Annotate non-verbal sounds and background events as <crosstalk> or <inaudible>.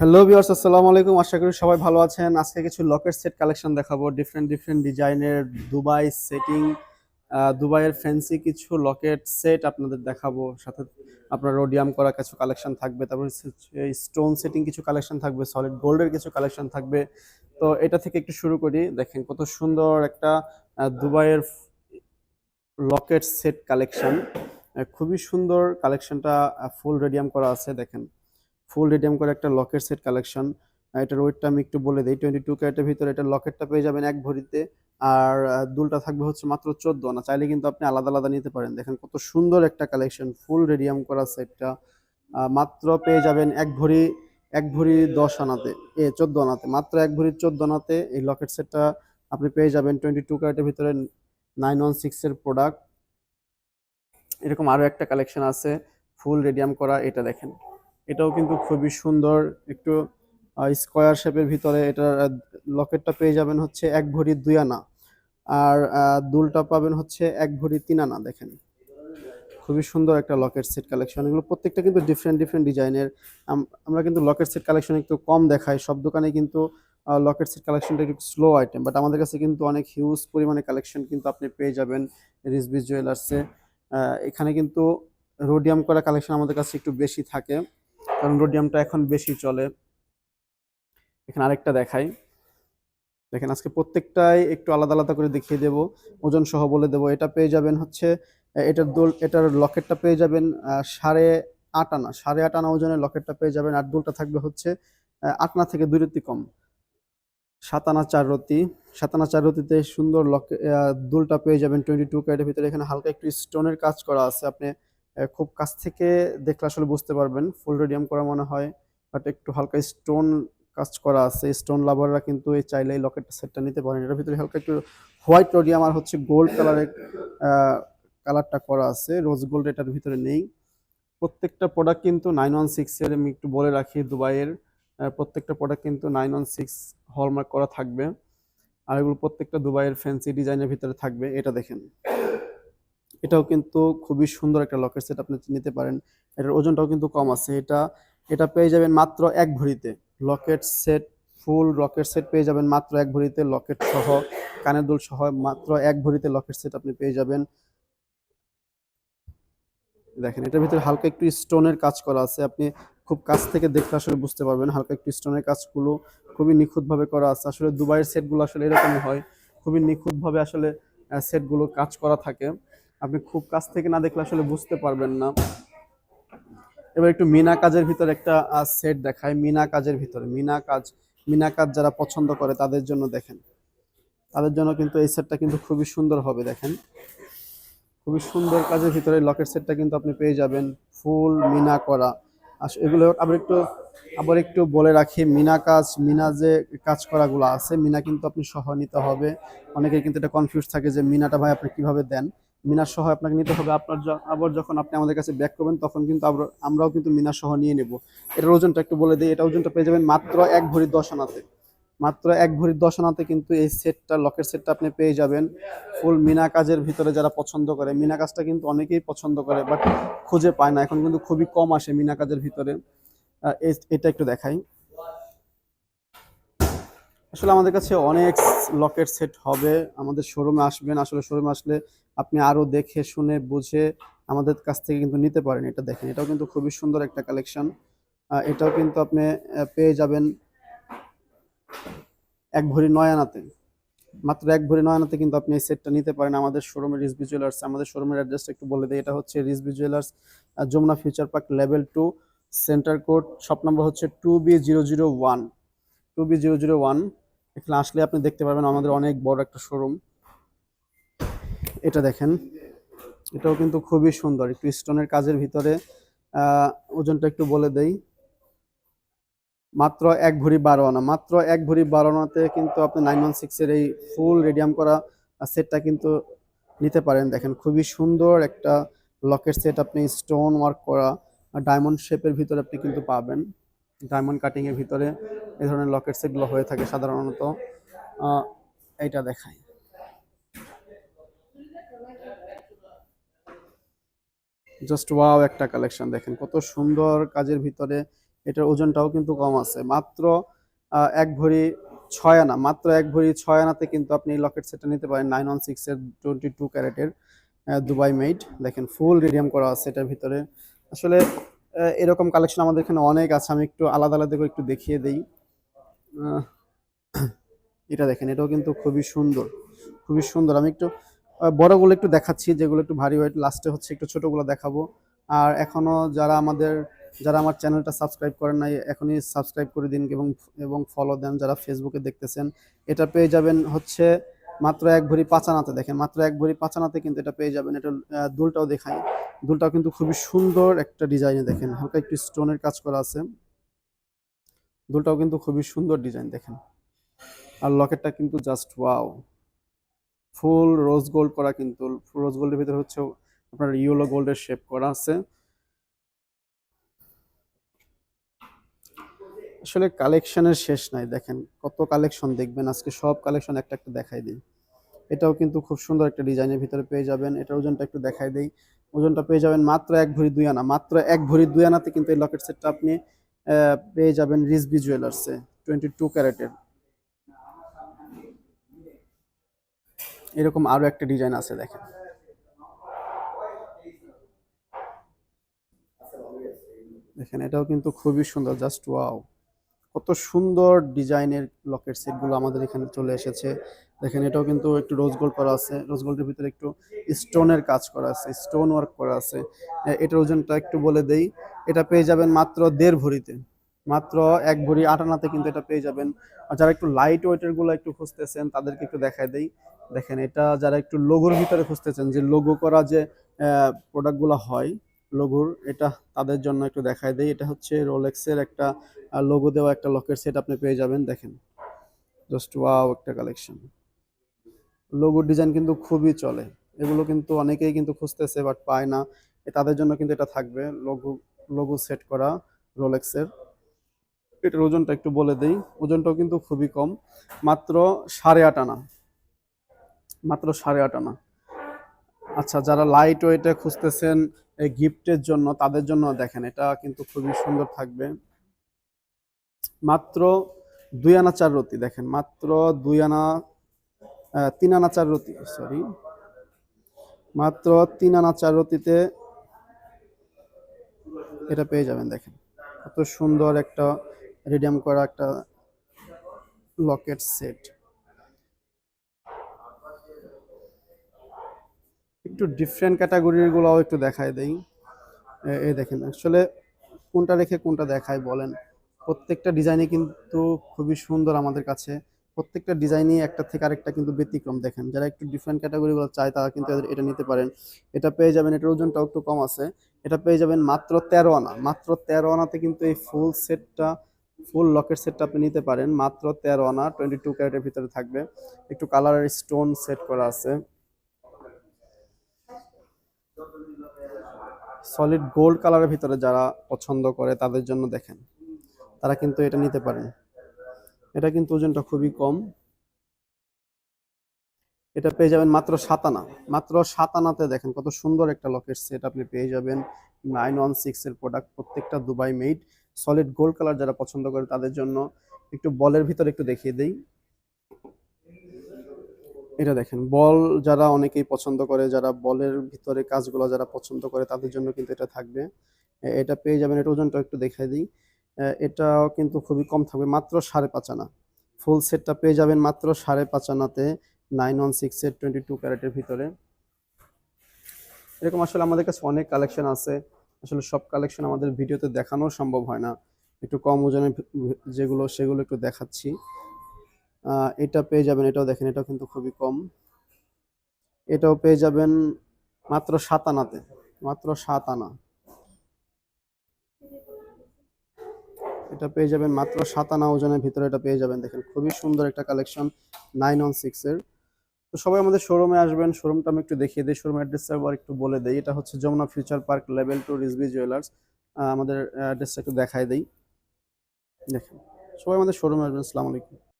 Hello viewers আসসালামু আলাইকুম। আশা করি সবাই ভালো আছেন। আজকে কিছু লকেট সেট কালেকশন দেখাবো। ডিফারেন্ট ডিফারেন্ট ডিজাইনের দুবাই সেটিং দুবাইয়ের ফ্যান্সি কিছু লকেট সেট আপনাদের দেখাবো। সাথে আপনার রোডিয়াম করা কিছু কালেকশন থাকবে। তারপর স্টোন সেটিং কিছু কালেকশন থাকবে। সলিড গোল্ডের কিছু কালেকশন থাকবে। তো এটা থেকে একটু শুরু করি। দেখেন কত সুন্দর একটা দুবাইয়ের লকেট সেট কালেকশন খুবই সুন্দর কালেকশনটা ফুল রেডিয়াম করা আছে। দেখেন ফুল রিডিয়াম করে একটা লকেট সেট কালেকশন এটার ওয়েটটা আমি একটু বলে দিই। টোয়েন্টি টু ক্যারেটের ভিতরে এটা লকেটটা পেয়ে যাবেন এক ভরিতে। আর দুলটা থাকবে হচ্ছে মাত্র চোদ্দ। না, চাইলে কিন্তু আপনি আলাদা আলাদা নিতে পারেন। দেখেন কত সুন্দর একটা কালেকশন ফুল রেডিয়াম করা সেটটা মাত্র পেয়ে যাবেন এক ভরি এক ভরি দশ আনাতে। এ, চোদ্দ আনাতে। মাত্র এক ভরি চোদ্দ আনাতে এই লকেট সেটটা আপনি পেয়ে যাবেন টোয়েন্টি টু ক্যারেটের ভিতরে নাইন ওয়ান সিক্সের প্রোডাক্ট এরকম আরও একটা কালেকশন আছে ফুল রেডিয়াম করা। এটা দেখেন। এটাও কিন্তু খুবই সুন্দর। একটু স্কোয়ার শেপের ভিতরে এটার লকেটটা পেয়ে যাবেন হচ্ছে এক ভরি দুই আনা। আর দুলটা পাবেন হচ্ছে এক ভরি তিন আনা, দেখেন। খুবই সুন্দর একটা লকেট সেট কালেকশন এগুলো প্রত্যেকটা কিন্তু ডিফারেন্ট ডিফারেন্ট ডিজাইনের আমরা কিন্তু লকেট সেট কালেকশন একটু কম দেখাই। সব দোকানে কিন্তু লকেট সেট কালেকশনটা একটু স্লো আইটেম বাট আমাদের কাছে কিন্তু অনেক হিউজ পরিমাণে কালেকশন কিন্তু আপনি পেয়ে যাবেন রিসবি জুয়েলার্সে এখানে কিন্তু রোডিয়াম করা কালেকশন আমাদের কাছে একটু বেশি থাকে। কারণ রোডিয়ামটা এখন বেশি চলে। এখানে আরেকটা দেখাই। দেখেন আজকে প্রত্যেকটাই একটু আলাদা আলাদা করে দেখিয়ে দেব, ওজন সহ বলে দেব। এটা পেয়ে যাবেন হচ্ছে এটার দোল, এটার লকেটটা পেয়ে যাবেন সাড়ে আট আনা, সাড়ে আট আনা ওজনের লকেটটা পেয়ে যাবেন। আর দোলটা থাকবে হচ্ছে আট আনা থেকে দুই রতি কম। সাত আনা চার রতি, সাত আনা চার রতিতে সুন্দর লকে দুলটা পেয়ে যাবেন টোয়েন্টি টু ক্যারেটের ভিতরে। এখানে হালকা একটু স্টোনের কাজ করা আছে। আপনি খুব কাছ থেকে দেখলে আসলে বুঝতে পারবেন। ফুল রেডিয়াম করা মনে হয় বাট একটু হালকা স্টোন কাজ করা আছে। স্টোন লাভাররা কিন্তু এই চাইলে এই লকেট সেটটা নিতে পারেন। এটার ভিতরে হালকা একটু হোয়াইট রোডিয়াম আর হচ্ছে গোল্ড কালারের কালারটা করা আছে। রোজ গোল্ড এটার ভিতরে নেই। প্রত্যেকটা প্রোডাক্ট কিন্তু নাইন ওয়ান সিক্সের আমি একটু বলে রাখি, দুবাইয়ের প্রত্যেকটা প্রোডাক্ট কিন্তু নাইন ওয়ান সিক্স হলমার্ক করা থাকবে। আর এগুলো প্রত্যেকটা দুবাইয়ের ফ্যান্সি ডিজাইনের ভিতরে থাকবে। এটা দেখেন। এটাও কিন্তু খুবই সুন্দর একটা লকেট সেট আপনি নিতে পারেন। এটার ওজনটাও কিন্তু কম আছে। এটা এটা পেয়ে যাবেন মাত্র এক ভরিতে। Locket set full locket set পেয়ে যাবেন মাত্র এক ভরিতে। লকেট সহ, কানের দুল সহ মাত্র এক ভরিতে লকেট সেট আপনি পেয়ে যাবেন। দেখেন, এটার ভিতরে হালকা একটু স্টোনের কাজ করা আছে। আপনি খুব কাছ থেকে দেখলে আসলে বুঝতে পারবেন হালকা একটু স্টোনের কাজগুলো খুবই নিখুঁতভাবে করা আছে। আসলে দুবাইয়ের সেটগুলো আসলে এরকমই হয়। খুবই নিখুঁতভাবে আসলে সেটগুলো কাজ করা থাকে। আপনি খুব কাছ থেকে না দেখলে আসলে বুঝতে পারবেন না। এবার একটু মিনা কাজের ভিতরে একটা সেট দেখায় মিনা কাজের ভিতরে, মিনা কাজ মিনা কাজ যারা পছন্দ করে তাদের জন্য দেখেন। তাদের জন্য কিন্তু এই সেটটা কিন্তু খুবই সুন্দর হবে, দেখেন। খুবই সুন্দর কাজের ভিতরে লকেট সেটটা কিন্তু আপনি পেয়ে যাবেন। ফুল মিনা করা। আস, এগুলো আবার একটু আবার একটু বলে রাখি, মিনা কাজ, মিনা যে কাজ করাগুলো আছে, মিনা কিন্তু আপনি সহ নিতে হবে। অনেকে কিন্তু এটা কনফিউজ থাকে যে মিনাটা ভাই আপনি কীভাবে দেন। মিনার সহ আপনাকে নিতে হবে। আপনার আবার যখন আপনি আমাদের কাছে ব্যাক করবেন, তখন কিন্তু আমরা- আমরাও কিন্তু মিনার সহ নিয়ে নেব। এটার ওজনটা একটু বলে দিই, এটা ওজনটা পেয়ে যাবেন মাত্র এক ভরি দশ আনাতে। মাত্র এক ভরি দশ আনাতে কিন্তু এই সেটটা লকের সেটটা আপনি পেয়ে যাবেন। ফুল মিনা কাজের ভিতরে যারা পছন্দ করে, মিনা কাজটা কিন্তু অনেকেই পছন্দ করে বাট খুঁজে পায় না। এখন কিন্তু খুবই কম আসে মিনা কাজের ভিতরে। এটা একটু দেখাই। আসলে আমাদের কাছে অনেক লকেট সেট হবে। আমাদের শোরুমে আসবেন, আসলে শোরুমে আসলে আপনি আরও দেখে শুনে, বুঝে আমাদের কাছ থেকে কিন্তু নিতে পারেন এটা দেখেন। এটাও কিন্তু খুবই সুন্দর একটা কালেকশন এটাও কিন্তু আপনি পেয়ে যাবেন এক ভরি নয় আনাতে মাত্র এক ভরি নয় আনাতে কিন্তু আপনি এই সেটটা নিতে পারেন আমাদের শোরুমে রিসবি জুয়েলার্স আমাদের শোরুমের অ্যাড্রেসটা একটু বলে দিই। এটা হচ্ছে Risbi jewellers Jamuna future park level two centre code shop number হচ্ছে two B zero zero one two B zero zero one এখানে আসলে আপনি দেখতে পারবেন আমাদের অনেক বড় একটা শোরুম এটা দেখেন। এটাও কিন্তু খুবই সুন্দর। একটু স্টোনের কাজের ভিতরে ওজনটা একটু বলে দেই। মাত্র এক ভরি বারো আনা। মাত্র এক ভরি বারো আনাতে কিন্তু আপনি নাইন ওয়ান সিক্সের এই ফুল রেডিয়াম করা সেটটা কিন্তু নিতে পারেন। দেখেন, খুবই সুন্দর একটা লকেট সেট আপনি স্টোন ওয়ার্ক করা ডায়মন্ড শেপের ভিতরে আপনি কিন্তু পাবেন। ডায়মন্ড কাটিংয়ের ভিতরে এই ধরনের লকেট সেটগুলো হয়ে থাকে সাধারণত। এইটা দেখাই। জাস্ট ওয়াও একটা কালেকশন দেখেন। কত সুন্দর কাজের ভিতরে এটার ওজনটাও কিন্তু কম আছে। মাত্র এক ভরি ছয় আনা, মাত্র এক ভরি ছয় আনাতে কিন্তু আপনি লকেট সেটটা নিতে পারেন। নাইন ওয়ান সিক্সের টোয়েন্টি টু ক্যারেটের দুবাই মেড দেখেন ফুল রিডিয়াম করা আছে এটার ভিতরে। আসলে এরকম কালেকশন আমাদের এখানে অনেক আছে। আমি একটু আলাদা আলাদা করে একটু দেখিয়ে দিই। <clears throat> এটা দেখেন, এটাও কিন্তু খুবই সুন্দর। খুবই সুন্দর। আমি একটু বড়গুলো একটু দেখাচ্ছি, যেগুলো একটু ভারী ওয়েট লাস্টে হচ্ছে একটু ছোটগুলো দেখাবো। আর এখনও যারা আমাদের, যারা আমার চ্যানেলটা সাবস্ক্রাইব করেন নাই, এখনই সাবস্ক্রাইব করে দিন এবং এবং ফলো দেন যারা ফেসবুকে দেখতেছেন। এটা পেয়ে যাবেন হচ্ছে মাত্র এক ভরি পাঁচানাতে। দেখেন, মাত্র এক ভরি পাঁচানাতে কিন্তু এটা পেয়ে যাবেন। এটা দুলটাও দেখাই। দুলটাও কিন্তু খুবই সুন্দর একটা ডিজাইনে দেখেন। হালকা একটু স্টোনের কাজ করা আছে। দুলটাও কিন্তু খুবই সুন্দর ডিজাইন দেখেন। আর লকেটটা কিন্তু just wow full rose gold করা কিন্তু রোজ গোল্ডের ভিতরে হচ্ছে আপনার ইয়েলো গোল্ডের শেপ করা আছে। আসলে কালেকশনের শেষ নাই, দেখেন কত কালেকশন দেখবেন, আজকে সব কালেকশন একটা একটা দেখাই দিই। এটাও কিন্তু খুব সুন্দর একটা ডিজাইনের ভিতরে পেয়ে যাবেন, এটার ওজনটা একটু দেখাই দিই। ওজনটা পেয়ে যাবেন মাত্র এক ভরি দুই আনা, মাত্র এক ভরি দুই আনাতে কিন্তু এই লকেট সেটটা আপনি পেয়ে যাবেন রিসবি জুয়েলার্সে, টোয়েন্টি টু ক্যারেটের। এরকম আরও একটা ডিজাইন আছে, দেখেন। দেখেন, এটাও কিন্তু খুবই সুন্দর জাস্ট ওয়াও কত সুন্দর ডিজাইনের লকেট সেটগুলো আমাদের এখানে চলে এসেছে। দেখেন, এটাও কিন্তু একটু রোজ গোল্ড করা আছে। রোজ গোল্ডের ভিতরে একটু স্টোনের কাজ করা আছে স্টোন ওয়ার্ক করা আছে। এটার ওজনটা একটু বলে দেই। এটা পেয়ে যাবেন মাত্র দেড় ভরিতে। মাত্র এক ভরি আটানাতে কিন্তু এটা পেয়ে যাবেন। আর যারা একটু লাইট ওয়েটেরগুলো একটু খুঁজতেছেন, তাদেরকে একটু দেখায় দেই। দেখেন, এটা যারা একটু লোগোর ভিতরে খুঁজতেছেন, যে লোগো করা যে প্রোডাক্টগুলো হয় লোগোর এটা তাদের জন্য একটু দেখায় দেই। এটা হচ্ছে রোলেক্সের একটা লোগো দেওয়া একটা লকের সেট আপনি পেয়ে যাবেন, দেখেন। জাস্ট ওয়াও একটা কালেকশন লোগোর ডিজাইন কিন্তু খুবই চলে। এগুলো কিন্তু অনেকেই কিন্তু খুঁজতেছে বাট পায় না। তাদের জন্য কিন্তু এটা থাকবে লোগো লোগো সেট করা রোলেক্সের এটার ওজনটা একটু বলে দেই। ওজনটাও কিন্তু খুবই কম, মাত্র সাড়ে আট আনা। মাত্র সাড়ে আট আনা। আচ্ছা যারা লাইট ওয়েটে খুঁজতেছেন গিফটের জন্য, তাদের জন্য দেখেন, এটা কিন্তু খুবই সুন্দর থাকবে। মাত্র দুই আনা চার রতি, দেখেন, মাত্র দুই আনা তিন আনা চার রতি সরি মাত্র তিন আনা চার রতিতে এটা পেয়ে যাবেন, দেখেন। কত সুন্দর একটা রিডিয়াম করা একটা লকেট সেট। একটু ডিফারেন্ট ক্যাটাগরিগুলোও একটু দেখায় দেই। এই দেখেন আসলে কোনটা রেখে কোনটা দেখায় বলেন। প্রত্যেকটা ডিজাইনই কিন্তু খুবই সুন্দর আমাদের কাছে। প্রত্যেকটা ডিজাইনই একটা থেকে আরেকটা কিন্তু ব্যতিক্রম দেখেন। যারা একটু ডিফারেন্ট ক্যাটাগরিগুলো চায় তারা কিন্তু এটা নিতে পারেন। এটা পেয়ে যাবেন, এটার ওজনটাও একটু কম আছে। এটা পেয়ে যাবেন মাত্র তেরো আনা। মাত্র তেরো আনাতে কিন্তু এই ফুল সেটটা ফুল লকেট সেটটা আপনি নিতে পারেন। মাত্র তেরো আনা টোয়েন্টি টু ক্যারেটের ভিতরে থাকবে। একটু কালারের স্টোন সেট করা আছে। সলিড গোল্ড কালারের ভিতরে যারা পছন্দ করে তাদের জন্য দেখেন, তারা কিন্তু এটা নিতে পারেন। এটা কিন্তু ওজনটা খুবই কম। এটা পেয়ে যাবেন মাত্র সাতানা মাত্র সাতানাতে দেখেন কত সুন্দর একটা লকেট সেট আপনি পেয়ে যাবেন। নাইন ওয়ান সিক্স এর প্রোডাক্ট প্রত্যেকটা Dubai made. Solid gold colour যারা পছন্দ করে তাদের জন্য একটু বলের ভিতরে একটু দেখিয়ে দেই। এটা দেখেন, বল যারা অনেকেই পছন্দ করে, যারা বলের ভিতরে কাজগুলো যারা পছন্দ করে তাদের জন্য কিন্তু এটা থাকবে। এটা পেয়ে যাবেন এটা ওজনটা একটু দেখাই দিই। এটাও কিন্তু খুবই কম থাকবে, মাত্র সাড়ে পাঁচ আনা। ফুল সেটটা পেয়ে যাবেন মাত্র সাড়ে পাঁচ আনাতে নাইন ওয়ান সিক্স এর টোয়েন্টি টু ক্যারেটের ভিতরে। এরকম আসলে আমাদের কাছে অনেক কালেকশন আছে। আসলে সব কালেকশন আমাদের ভিডিওতে দেখানো সম্ভব হয় না। একটু কম ওজনের যেগুলো, সেগুলো একটু দেখাচ্ছি। এটা পেয়ে যাবেন, এটাও দেখেন, এটাও কিন্তু খুবই কম। এটাও পেয়ে যাবেন মাত্র সাত আনাতে, মাত্র সাত আনা। এটা পেয়ে যাবেন মাত্র সাত আনা ওজনের ভিতরে এটা পেয়ে যাবেন। দেখেন, খুবই সুন্দর একটা কালেকশন নাইন ওয়ান সিক্স এর। তো সবাই আমাদের শোরুমে আসবেন শোরুমটা আমি একটু দেখিয়ে দিই শোরুম অ্যাড্রেসটা আবার একটু বলে দিই। এটা হচ্ছে Jamuna future park level two Risbi jewellers আমাদের অ্যাড্রেসটা একটু দেখাই দিই। দেখেন, সবাই আমাদের শোরুমে আসবেন, আসসালামু আলাইকুম।